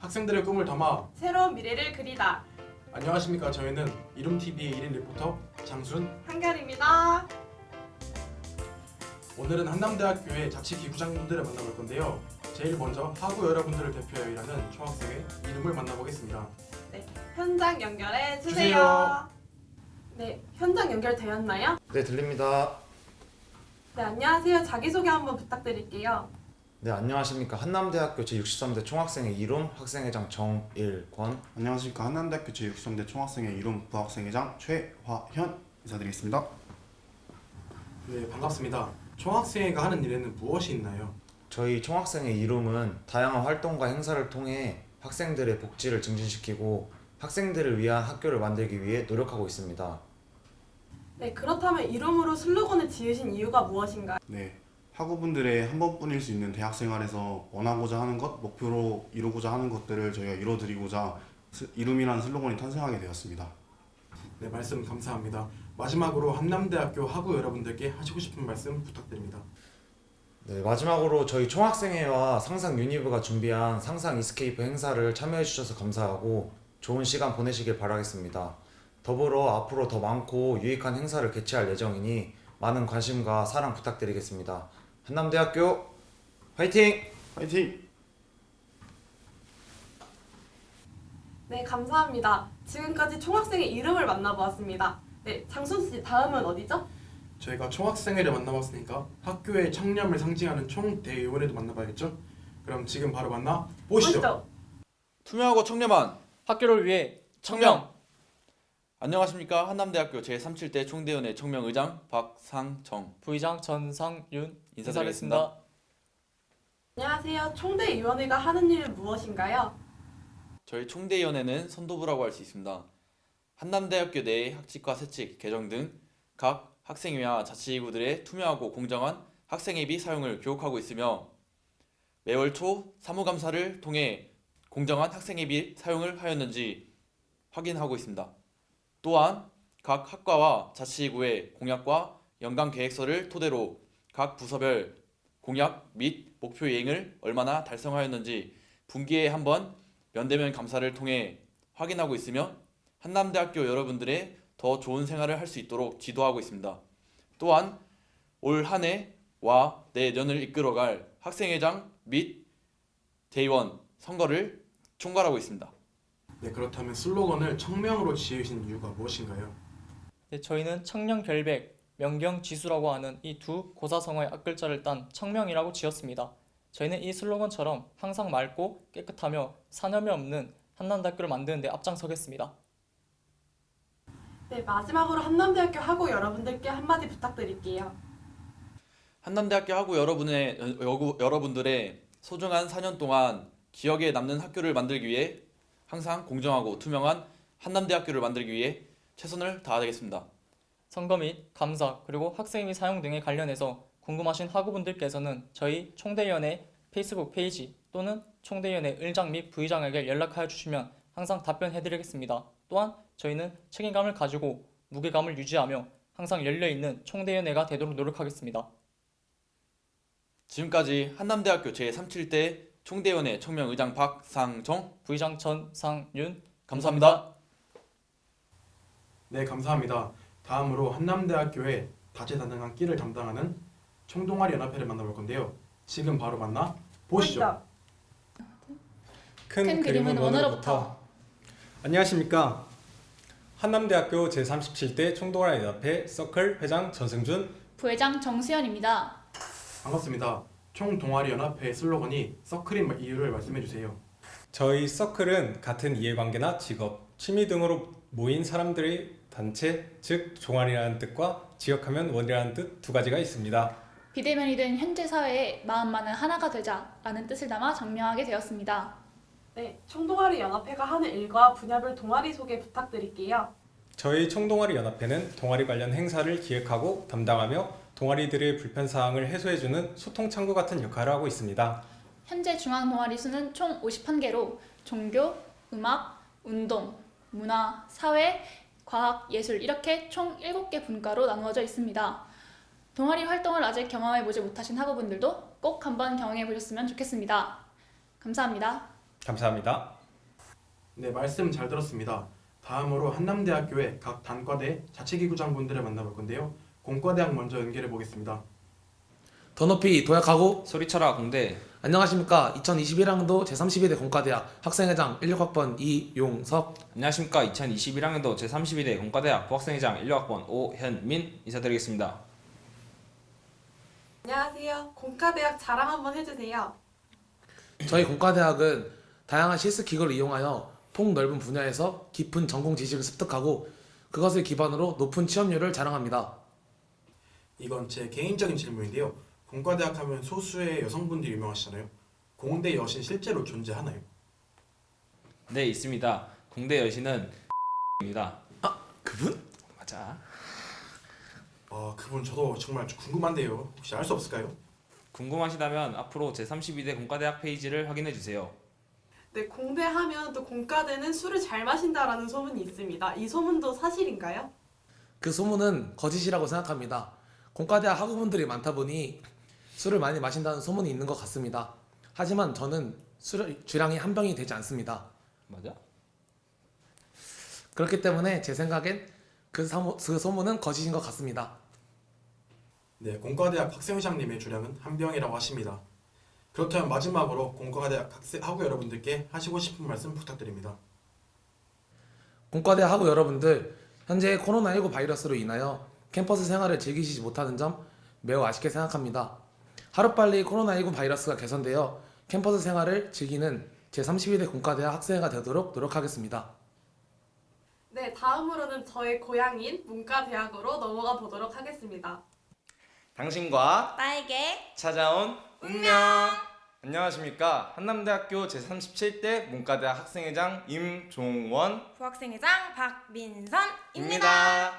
학생들의 꿈을 담아 새로운 미래를 그리다. 안녕하십니까 저희는 이름TV의 1일 리포터 장순 한결입니다. 오늘은 한남대학교의 자치기부장분들을 만나볼 건데요 제일 먼저 하구 여러분들을 대표하여 일하는 총학생의 이름을 만나보겠습니다 현장 연결해 주세요. 주세요. 네, 현장 연결되었나요? 네, 들립니다. 네, 안녕하세요. 자기소개 한번 부탁드릴게요. 네, 안녕하십니까. 한남대학교 제63대 총학생회 이름 학생회장 정일권. 안녕하십니까 한남대학교 제63대 총학생회 이름 부학생회장 최화현 인사드리겠습니다. 네 반갑습니다 총학생회가 하는 일에는 무엇이 있나요? 저희 총학생회 이름은 다양한 활동과 행사를 통해 학생들의 복지를 증진시키고 학생들을 위한 학교를 만들기 위해 노력하고 있습니다. 네, 그렇다면 이름으로 슬로건을 지으신 이유가 무엇인가요? 네, 학우분들의 한 번뿐일 수 있는 대학 생활에서 원하고자 하는 것, 목표로 이루고자 하는 것들을 저희가 이뤄드리고자 스- 이름이라는 슬로건이 탄생하게 되었습니다. 네 말씀 감사합니다 마지막으로 한남대학교 하구 여러분들께 하시고 싶은 말씀 부탁드립니다 네, 마지막으로 저희 총학생회와 상상 유니브가 준비한 상상 이스케이프 행사를 참여해 주셔서 감사하고 좋은 시간 보내시길 바라겠습니다. 더불어 앞으로 더 많고 유익한 행사를 개최할 예정이니 많은 관심과 사랑 부탁드리겠습니다. 한남대학교 화이팅! 화이팅! 네, 감사합니다. 지금까지 총학생의 이름을 만나보았습니다. 네, 장순 씨 다음은 어디죠? 저희가 총학생회를 만나봤으니까 학교의 청렴을 상징하는 총대의원회도 만나봐야겠죠? 그럼 지금 바로 만나 보시죠. 투명하고 청렴한 학교를 위해 청명 안녕하십니까 한남대학교 제37대 총대위원회 청명의장 박상정 부의장 전상윤 인사드리겠습니다. 안녕하세요. 총대위원회가 하는 일은 무엇인가요? 저희 총대위원회는 선도부라고 할 수 있습니다. 한남대학교 내 학칙과 세칙 개정 등 각 학생회와 자치기구들의 투명하고 공정한 학생회비 사용을 교육하고 있으며 매월 초 사무감사를 통해 공정한 학생회비 사용을 하였는지 확인하고 있습니다. 또한 각 학과와 자치기구의 공약과 연간 계획서를 토대로 각 부서별 공약 및 목표 이행을 얼마나 달성하였는지 분기에 한 번 면대면 감사를 통해 확인하고 있으며 한남대학교 여러분들의 더 좋은 생활을 할 수 있도록 지도하고 있습니다. 또한 올 한 해와 내년을 이끌어갈 학생회장 및 대의원 선거를 총괄하고 있습니다. 네 그렇다면 슬로건을 청명으로 지으신 이유가 무엇인가요? 네, 저희는 청년 결백, 명경 지수라고 하는 이 두 고사성어의 앞글자를 딴 청명이라고 지었습니다. 저희는 이 슬로건처럼 항상 맑고 깨끗하며 사념이 없는 한남대학교를 만드는 데 앞장서겠습니다. 네, 마지막으로 한남대학교 하고 여러분들께 한마디 부탁드릴게요. 한남대학교 하고 여러분의 여- 여러분들의 소중한 4년 동안 기억에 남는 학교를 만들기 위해 항상 공정하고 투명한 한남대학교를 만들기 위해 최선을 다하겠습니다. 선거 및 감사 그리고 학생위 사용 등에 관련해서 궁금하신 학우분들께서는 저희 총대위원회 페이스북 페이지 또는 총대위원회 의장 및 부의장에게 연락하여 주시면 항상 답변해드리겠습니다. 또한 저희는 책임감을 가지고 무게감을 유지하며 항상 열려있는 총대위원회가 되도록 노력하겠습니다. 지금까지 한남대학교 제37대 총대위원회 청명의장 박상정 부의장 전상윤 감사합니다. 네 감사합니다 다음으로 한남대학교의 다재다능한 끼를 담당하는 총동아리 연합회를 만나볼 건데요. 지금 바로 만나 보시죠. 큰, 그림은 원으로부터. 안녕하십니까. 한남대학교 제37대 총동아리 연합회 서클 회장 전승준. 부회장 정수연입니다. 반갑습니다. 총동아리 연합회 슬로건이 서클인 이유를 말씀해 주세요. 저희 서클은 같은 이해관계나 직업, 취미 등으로 모인 사람들의 단체 즉 종아리라는 뜻과 지역하면 원이라는 뜻 두 가지가 있습니다 비대면이 된 현재 사회에 마음만은 하나가 되자라는 뜻을 담아 정명하게 되었습니다. 네, 총동아리 연합회가 하는 일과 분야별 동아리 소개 부탁드릴게요. 저희 총동아리 연합회는 동아리 관련 행사를 기획하고 담당하며 동아리들의 불편 사항을 해소해주는 소통 창구 같은 역할을 하고 있습니다 현재 중앙 동아리 수는 총 51개로 종교, 음악, 운동, 문화, 사회, 과학, 예술 이렇게 총 7개 분과로 나누어져 있습니다. 동아리 활동을 아직 경험해 보지 못하신 학우분들도 꼭 한번 경험해 보셨으면 좋겠습니다. 감사합니다. 감사합니다. 네, 말씀 잘 들었습니다. 다음으로 한남대학교의 각 단과대 자치기구장분들을 만나볼 건데요. 공과대학 먼저 연결해 보겠습니다. 더 높이 도약하고 소리쳐라 공대 안녕하십니까 2021학년도 제32대 공과대학 학생회장 16학번 이용석 안녕하십니까 2021학년도 제32대 공과대학 부학생회장 16학번 오현민 인사드리겠습니다 안녕하세요. 공과대학 자랑 한번 해주세요. 저희 공과대학은 다양한 실습 기구를 이용하여 폭넓은 분야에서 깊은 전공 지식을 습득하고 그것을 기반으로 높은 취업률을 자랑합니다. 이건 제 개인적인 질문인데요. 공과대학 하면 소수의 여성분들이 유명하시잖아요. 공대 여신 실제로 존재하나요? 네 있습니다 공대 여신은 입니다 그분? 맞아 아, 그분 저도 정말 궁금한데요. 혹시 알 수 없을까요? 궁금하시다면 앞으로 제 32대 공과대학 페이지를 확인해 주세요 네, 공대 하면 또 공과대는 술을 잘 마신다라는 소문이 있습니다. 이 소문도 사실인가요? 그 소문은 거짓이라고 생각합니다. 공과대학 학우분들이 많다 보니 술을 많이 마신다는 소문이 있는 것 같습니다. 하지만 저는 술 주량이 한 병이 되지 않습니다. 맞아? 그렇기 때문에 제 생각엔 그, 사모, 그 소문은 거짓인 것 같습니다. 네, 공과대학 학생 회장님의 주량은 한 병이라고 하십니다. 그렇다면 마지막으로 공과대학 학생 학우 여러분들께 하시고 싶은 말씀 부탁드립니다. 공과대 학우 여러분들 현재 코로나19 바이러스로 인하여 캠퍼스 생활을 즐기시지 못하는 점 매우 아쉽게 생각합니다. 하루빨리 코로나19 바이러스가 개선되어 캠퍼스 생활을 즐기는 제32대 공과대학 학생회가 되도록 노력하겠습니다. 네, 다음으로는 저의 고향인 문과대학으로 넘어가 보도록 하겠습니다. 당신과 나에게 찾아온 운명. 안녕하십니까 한남대학교 제37대 문과대학 학생회장 임종원입니다. 부학생회장 박민선입니다.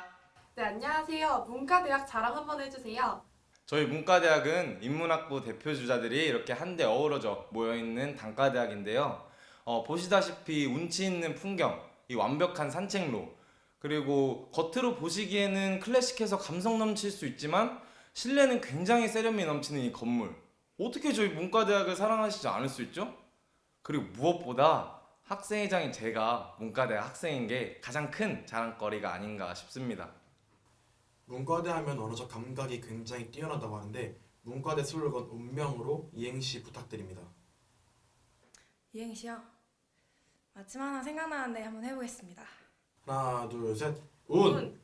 네, 안녕하세요. 문과대학 자랑 한번 해주세요. 저희 문과대학은 인문학부 대표 주자들이 이렇게 한데 어우러져 모여 있는 단과대학인데요. 어, 보시다시피 운치 있는 풍경, 이 완벽한 산책로, 그리고 겉으로 보시기에는 클래식해서 감성 넘칠 수 있지만 실내는 굉장히 세련미 넘치는 이 건물. 어떻게 저희 문과대학을 사랑하시지 않을 수 있죠? 그리고 무엇보다 학생회장인 제가 문과대학 학생인 게 가장 큰 자랑거리가 아닌가 싶습니다. 문과대 하면 언어적 감각이 굉장히 뛰어나다고 하는데 문과대 슬로건 운명으로 이행시 부탁드립니다. 이행시요. 마침 하나 생각나는데 한번 해보겠습니다. 하나, 둘, 셋. 운,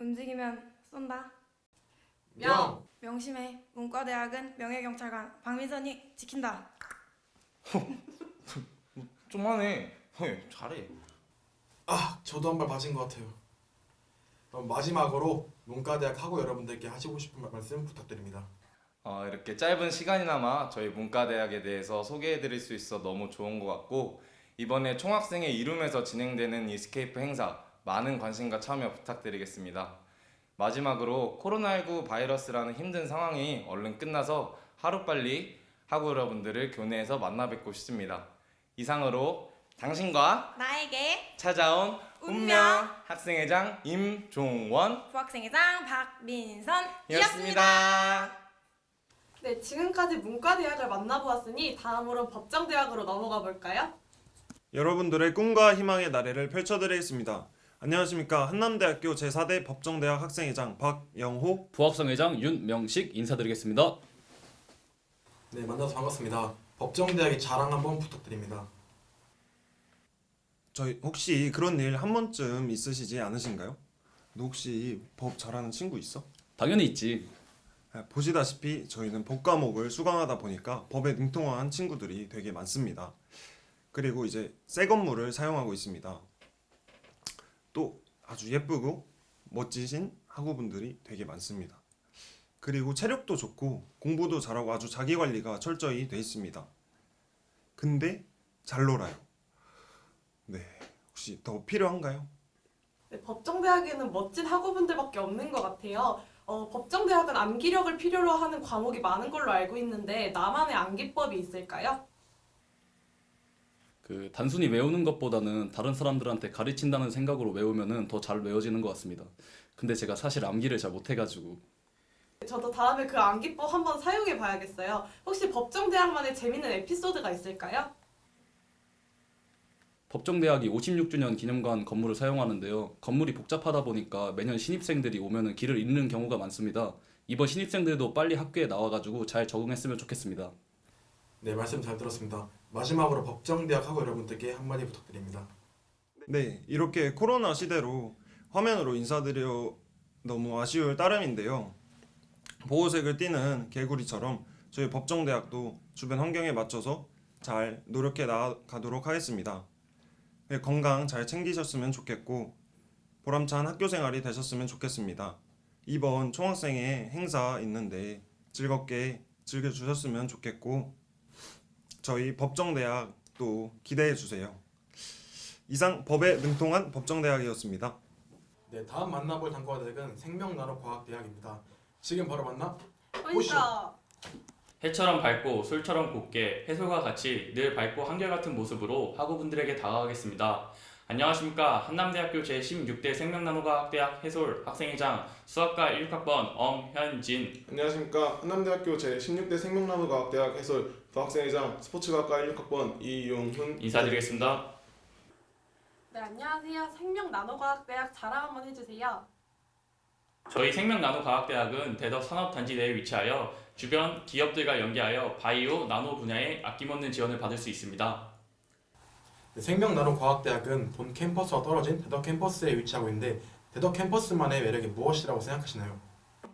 움직이면 쏜다. 명. 명심해. 문과대학은 명예경찰관 박민선이 지킨다. 좀 하네. 헐, 잘해. 아, 저도 한 발 맞은 것 같아요. 그럼 마지막으로 문과대학 학우 여러분들께 하시고 싶은 말- 말씀 부탁드립니다. 어, 이렇게 짧은 시간이나마 저희 문과대학에 대해서 소개해드릴 수 있어 너무 좋은 것 같고 이번에 총학생의 이름에서 진행되는 이스케이프 행사 많은 관심과 참여 부탁드리겠습니다. 마지막으로 코로나19 바이러스라는 힘든 상황이 얼른 끝나서 하루빨리 학우 여러분들을 교내에서 만나 뵙고 싶습니다. 이상으로 당신과 나에게 찾아온 운명. 학생회장 임종원이었습니다. 부학생회장 박민선이었습니다. 네, 지금까지 문과대학을 만나보았으니 다음으로 법정대학으로 넘어가 볼까요? 여러분들의 꿈과 희망의 나래를 펼쳐드리겠습니다. 안녕하십니까 한남대학교 제4대 법정대학 학생회장 박영호 부학생회장 윤명식 인사드리겠습니다. 네, 만나서 반갑습니다. 법정대학의 자랑 한번 부탁드립니다. 저희 혹시 그런 일 한 번쯤 있으시지 않으신가요? 너 혹시 법 잘하는 친구 있어? 당연히 있지. 아, 보시다시피 저희는 법 과목을 수강하다 보니까 법에 능통한 친구들이 되게 많습니다. 그리고 이제 새 건물을 사용하고 있습니다. 또 아주 예쁘고 멋지신 학우분들이 되게 많습니다. 그리고 체력도 좋고 공부도 잘하고 아주 자기 관리가 철저히 돼 있습니다. 근데 잘 놀아요. 네, 혹시 더 필요한가요? 네, 법정대학에는 멋진 학우분들밖에 없는 것 같아요. 어, 법정대학은 암기력을 필요로 하는 과목이 많은 걸로 알고 있는데 나만의 암기법이 있을까요? 그 단순히 외우는 것보다는 다른 사람들한테 가르친다는 생각으로 외우면은 더 잘 외워지는 것 같습니다. 근데 제가 사실 암기를 잘 못해가지고 저도 다음에 그 암기법 한번 사용해 봐야겠어요. 혹시 법정대학만의 재밌는 에피소드가 있을까요? 법정대학이 56주년 기념관 건물을 사용하는데요. 건물이 복잡하다 보니까 매년 신입생들이 오면은 길을 잃는 경우가 많습니다. 이번 신입생들도 빨리 학교에 나와가지고 잘 적응했으면 좋겠습니다. 네, 말씀 잘 들었습니다. 마지막으로 법정대학 학우 여러분들께 한마디 부탁드립니다. 네, 이렇게 코로나 시대로 화면으로 인사드려 너무 아쉬울 따름인데요. 보호색을 띠는 개구리처럼 저희 법정대학도 주변 환경에 맞춰서 잘 노력해 나가도록 하겠습니다. 네, 건강 잘 챙기셨으면 좋겠고 보람찬 학교 생활이 되셨으면 좋겠습니다. 이번 총학생회 행사 있는데 즐겁게 즐겨주셨으면 좋겠고 저희 법정대학도 기대해 주세요. 이상 법에 능통한 법정대학이었습니다. 네, 다음 만나볼 단과 대학은 생명나노과학대학입니다. 지금 바로 만나 그러니까 해처럼 밝고 술처럼 곱게 해솔과 같이 늘 밝고 한결같은 모습으로 학우분들에게 다가가겠습니다. 안녕하십니까 한남대학교 제16대 생명나노과학대학 해솔 학생회장 수학과 1학번 엄현진 안녕하십니까 한남대학교 제16대 생명나무과학대학 해설 부학생회장 스포츠과학과 16학번 이용훈 인사드리겠습니다. 네 안녕하세요 생명나노과학대학 자랑 한번 해주세요. 저희 생명나노과학대학은 대덕 산업단지 내에 위치하여 주변 기업들과 연계하여 바이오, 나노 분야에 아낌없는 지원을 받을 수 있습니다. 네, 생명나노과학대학은 본 캠퍼스와 떨어진 대덕 캠퍼스에 위치하고 있는데 대덕 캠퍼스만의 매력이 무엇이라고 생각하시나요?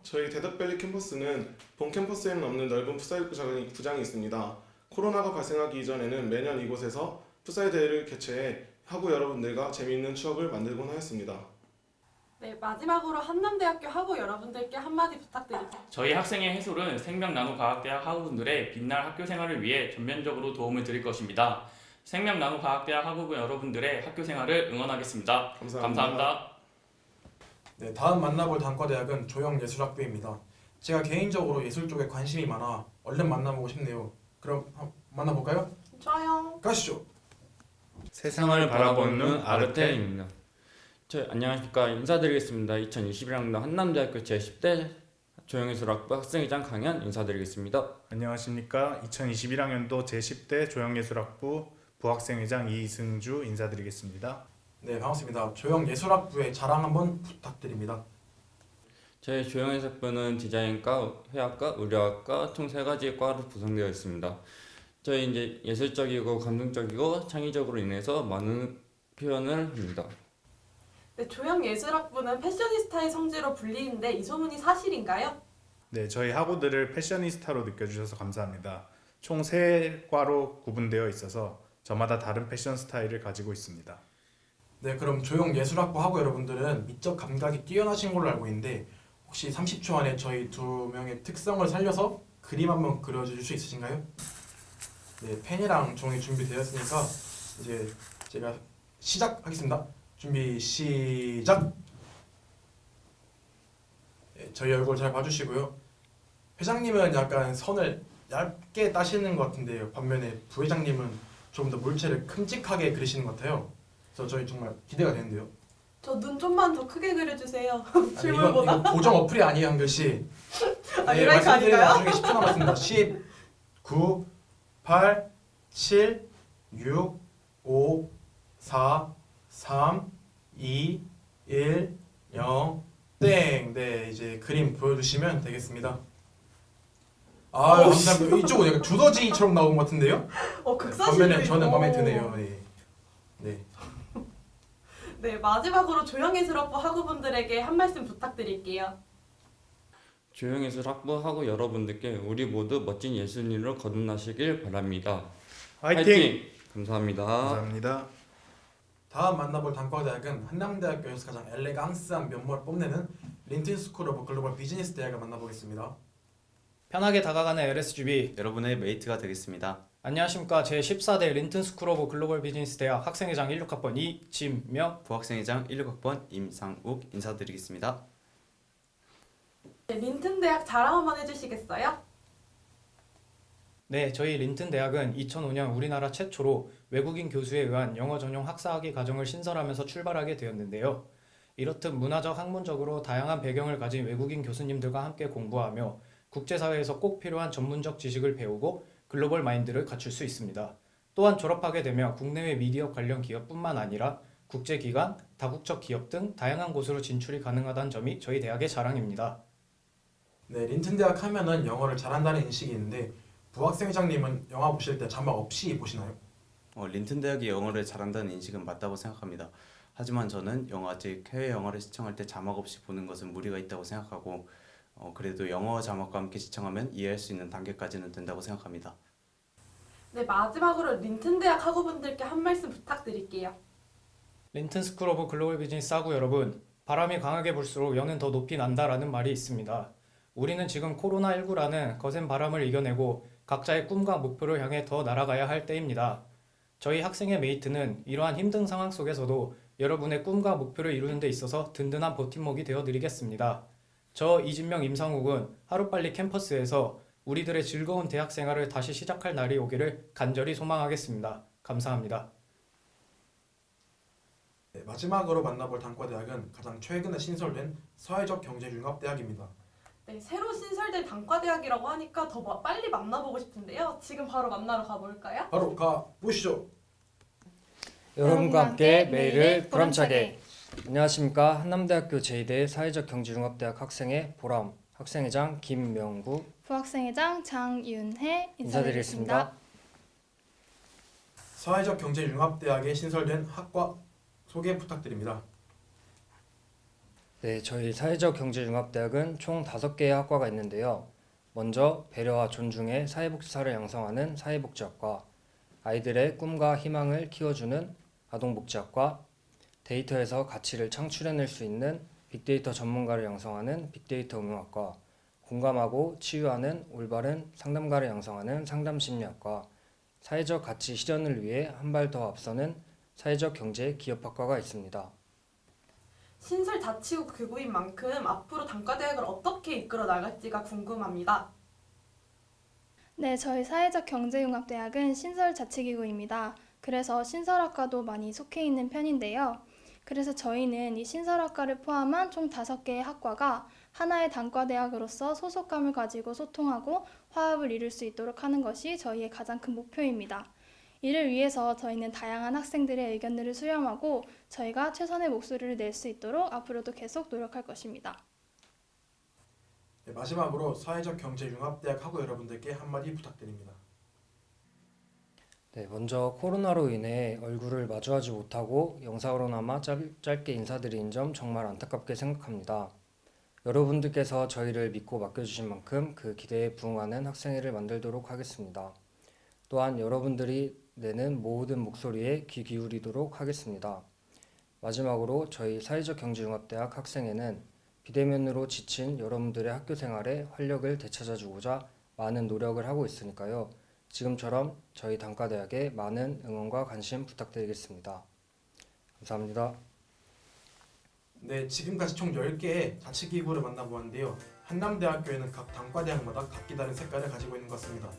저희 대덕밸리 캠퍼스는 본 캠퍼스에는 없는 넓은 풋살 구장이, 구장이 있습니다. 코로나가 발생하기 이전에는 매년 이곳에서 풋살 대회를 개최해 학우 여러분들과 재미있는 추억을 만들곤 하였습니다. 네 마지막으로 한남대학교 학우 여러분들께 한마디 부탁드립니다. 저희 학생의 해솔은 생명나노과학대학 학우분들의 빛날 학교 생활을 위해 전면적으로 도움을 드릴 것입니다. 생명나노과학대학 학우분 여러분들의 학교 생활을 응원하겠습니다. 감사합니다. 감사합니다. 네, 다음 만나볼 단과대학은 조형예술학부입니다. 제가 개인적으로 예술 쪽에 관심이 많아 얼른 만나보고 싶네요. 그럼 한번 만나볼까요? 좋아요. 가시죠. 세상을 바라보는 눈 아르테입니다. 저 안녕하십니까 인사드리겠습니다. 2021학년 한남대학교 제10대 조형예술 학부 학생회장 강현 인사드리겠습니다. 안녕하십니까 2021학년도 제10대 조형예술학부 부학생회장 이승주 인사드리겠습니다. 네, 반갑습니다. 조형예술학부의 자랑 한번 부탁드립니다. 저희 조형예술 학부는 디자인과, 회화과, 의료학과 총 세 가지 과로 구성되어 있습니다. 저희 이제 예술적이고 감동적이고 창의적으로 인해서 많은 표현을 합니다. 네 조형예술학부는 패셔니스타의 성지로 불리는데 이 소문이 사실인가요? 네, 저희 학우들을 패셔니스타로 느껴주셔서 감사합니다. 총세 과로 구분되어 있어서 저마다 다른 패션 스타일을 가지고 있습니다. 네, 그럼 조형예술학부 학우 여러분들은 미적 감각이 뛰어나신 걸로 알고 있는데 혹시 30초 안에 저희 두 명의 특성을 살려서 그림 한번 그려줄 수 있으신가요? 네, 펜이랑 종이 준비되었으니까 이제 제가 시작하겠습니다. 준비 시작. 네, 저희 얼굴 잘 봐주시고요. 회장님은 약간 선을 얇게 따시는 것 같은데요. 반면에 부회장님은 좀더 물체를 큼직하게 그리시는 것 같아요. 그래서 저희 정말 기대가 되는데요. 저 눈 좀만 더 크게 그려주세요. 아니, 실물보다. 이거 고정 어플이 아니에요 한글 씨. 아, 네, 아닌가요? 나중에 10초 남았습니다. 10, 9, 8, 7, 6, 5, 4, 3, 2, 1, 0, 땡. 네, 이제 그림 보여주시면 되겠습니다. 아, 오, 감사합니다. 이쪽은 약간 두더지처럼 나온 것 같은데요? 어 극사실도 반면에 저는. 마음에 드네요. 네. 네. 네 마지막으로 조형예술학부 학우분들에게 한 말씀 부탁드릴게요. 조형예술학부 학우 여러분들께 우리 모두 멋진 예술인으로 거듭나시길 바랍니다. 화이팅! 감사합니다. 감사합니다. 다음 만나볼 단과대학은 한남대학교에서 가장 엘레강스한 면모를 뽐내는 린튼 스쿨 오브 글로벌 비즈니스 대학을 만나보겠습니다. 편하게 다가가는 LSGB 여러분의 메이트가 되겠습니다. 안녕하십니까 제14대 린튼 스쿨 오브 글로벌 비즈니스 대학 학생회장 16학번 이진명 부학생회장 16학번 임상욱 인사드리겠습니다. 네, 린튼 대학 자랑 한번 해주시겠어요? 네, 저희 린튼 대학은 2005년 우리나라 최초로 외국인 교수에 의한 영어 전용 학사학위 과정을 신설하면서 출발하게 되었는데요. 이렇듯 문화적 학문적으로 다양한 배경을 가진 외국인 교수님들과 함께 공부하며 국제사회에서 꼭 필요한 전문적 지식을 배우고 글로벌 마인드를 갖출 수 있습니다. 또한 졸업하게 되면 국내외 미디어 관련 기업뿐만 아니라 국제기관, 다국적 기업 등 다양한 곳으로 진출이 가능하다는 점이 저희 대학의 자랑입니다. 네, 린튼 대학 하면은 영어를 잘한다는 인식이 있는데 부학생 회장님은 영화 보실 때 자막 없이 보시나요? 어, 린튼 대학이 영어를 잘한다는 인식은 맞다고 생각합니다. 하지만 저는 영화 즉 해외 영화를 시청할 때 자막 없이 보는 것은 무리가 있다고 생각하고 어, 그래도 영어 자막과 함께 시청하면 이해할 수 있는 단계까지는 된다고 생각합니다. 네, 마지막으로 린튼 대학 학우분들께 한 말씀 부탁드릴게요. 린튼 스쿨 오브 글로벌 비즈니스 학우 여러분, 바람이 강하게 불수록 연은 더 높이 난다라는 말이 있습니다. 우리는 지금 코로나19라는 거센 바람을 이겨내고 각자의 꿈과 목표를 향해 더 날아가야 할 때입니다. 저희 학생의 메이트는 이러한 힘든 상황 속에서도 여러분의 꿈과 목표를 이루는 데 있어서 든든한 버팀목이 되어 드리겠습니다. 저 이진명 임상욱은 하루빨리 캠퍼스에서 우리들의 즐거운 대학 생활을 다시 시작할 날이 오기를 간절히 소망하겠습니다. 감사합니다. 네, 마지막으로 만나볼 단과대학은 가장 최근에 신설된 사회적 경제융합대학입니다. 네, 새로 신설된 단과대학이라고 하니까 더 마- 빨리 만나보고 싶은데요. 지금 바로 만나러 가볼까요? 바로 가 보시죠. 여러분과 함께 매일을 보람차게 안녕하십니까 한남대학교 제2대 사회적 경제융합대학 학생의 보람 학생회장 김명구 부학생회장 장윤혜 인사드리겠습니다. 인사드리겠습니다. 사회적 경제 융합대학에 신설된 학과 소개 부탁드립니다. 네, 저희 사회적 경제융합대학은 총 5개의 학과가 있는데요. 먼저 배려와 존중의 사회복지사를 양성하는 사회복지학과, 아이들의 꿈과 희망을 키워주는 아동복지학과, 데이터에서 가치를 창출해낼 수 있는 빅데이터 전문가를 양성하는 빅데이터 응용학과, 공감하고 치유하는 올바른 상담가를 양성하는 상담심리학과, 사회적 가치 실현을 위해 한 발 더 앞서는 사회적 경제 기업학과가 있습니다. 신설 자치구 교부인 만큼 앞으로 단과대학을 어떻게 이끌어 나갈지가 궁금합니다. 네, 저희 사회적 경제융합대학은 신설 자치기구입니다. 그래서 신설학과도 많이 속해 있는 편인데요. 그래서 저희는 이 신설학과를 포함한 총 5개의 학과가 하나의 단과대학으로서 소속감을 가지고 소통하고 화합을 이룰 수 있도록 하는 것이 저희의 가장 큰 목표입니다. 이를 위해서 저희는 다양한 학생들의 의견들을 수렴하고 저희가 최선의 목소리를 낼 수 있도록 앞으로도 계속 노력할 것입니다. 네, 마지막으로 사회적 경제 융합대학 학우 여러분들께 한마디 부탁드립니다. 네, 먼저 코로나로 인해 얼굴을 마주하지 못하고 영상으로나마 짧, 짧게 인사드린 점 정말 안타깝게 생각합니다. 여러분들께서 저희를 믿고 맡겨주신 만큼 그 기대에 부응하는 학생회를 만들도록 하겠습니다. 또한 여러분들이 내는 모든 목소리에 귀 기울이도록 하겠습니다. 마지막으로 저희 사회적 경제융합대학 학생회는 비대면으로 지친 여러분들의 학교 생활에 활력을 되찾아주고자 많은 노력을 하고 있으니까요. 지금처럼 저희 단과대학에 많은 응원과 관심 부탁드리겠습니다. 감사합니다. 네, 지금까지 총 10개의 자치 기구를 만나보았는데요. 한남대학교에는 각 단과대학마다 각기 다른 색깔을 가지고 있는 것 같습니다.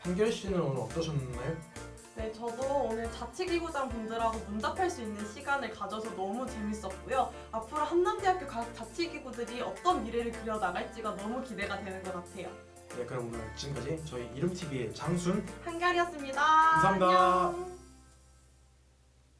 한결 씨는 오늘 어떠셨나요? 네, 저도 오늘 자치기구장 분들하고 문답할 수 있는 시간을 가져서 너무 재밌었고요. 앞으로 한남대학교 각 자치기구들이 어떤 미래를 그려 나갈지가 너무 기대가 되는 것 같아요. 네, 그럼 오늘 지금까지 저희 이름TV의 장순 한결이었습니다. 감사합니다. 안녕.